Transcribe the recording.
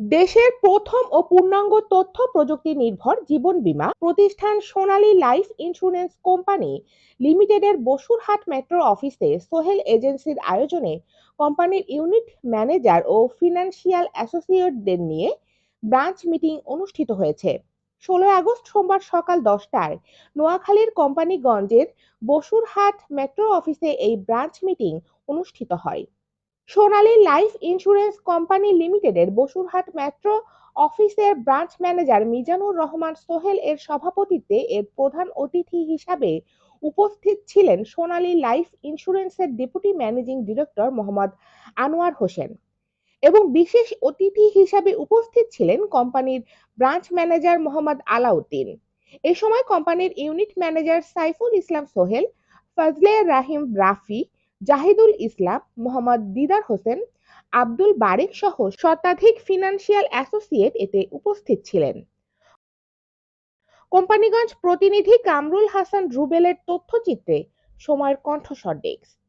দেশের প্রথম ও পূর্ণাঙ্গ তথ্য প্রযুক্তি নির্ভর জীবন বীমা প্রতিষ্ঠান সোনালী লাইফ ইন্স্যুরেন্স কোম্পানি লিমিটেডের বসুরহাট মেট্রো অফিসে সোহেল এজেন্সির আয়োজনে কোম্পানির ইউনিট ম্যানেজার ও ফিনান্সিয়াল অ্যাসোসিয়েটদের নিয়ে ব্রাঞ্চ মিটিং অনুষ্ঠিত হয়েছে। ষোলোই আগস্ট সোমবার সকাল দশটায় নোয়াখালীর কোম্পানিগঞ্জের বসুরহাট মেট্রো অফিসে এই ব্রাঞ্চ মিটিং অনুষ্ঠিত হয়। সোনালী লাইফ ইন্স্যুরেন্স কোম্পানি লিমিটেডের বসুরহাট মেট্রো অফিসের ব্রাঞ্চ ম্যানেজার মিজানুর রহমান সোহেল এর সভাপতিত্বে এর প্রধান অতিথি হিসাবে উপস্থিত ছিলেন সোনালী লাইফ ইন্স্যুরেন্সের deputy managing director Mohammad Anwar Hossain এবং বিশেষ অতিথি হিসাবে উপস্থিত ছিলেন কোম্পানির ব্রাঞ্চ ম্যানেজার মোহাম্মদ আলাউদ্দিন। এ সময় কোম্পানির ইউনিট ম্যানেজার সাইফুল ইসলাম সোহেল, ফজলে রাহিম রাফি জাহিদুল ইসলাম, মোহাম্মদ দিদার হোসেন, আব্দুল বারেক সহ শতাধিক ফিনান্সিয়াল অ্যাসোসিয়েট এতে উপস্থিত ছিলেন। কোম্পানিগঞ্জ প্রতিনিধি কামরুল হাসান রুবেলের তথ্যচিত্রে সময়ের কণ্ঠস্বর ডেস্ক।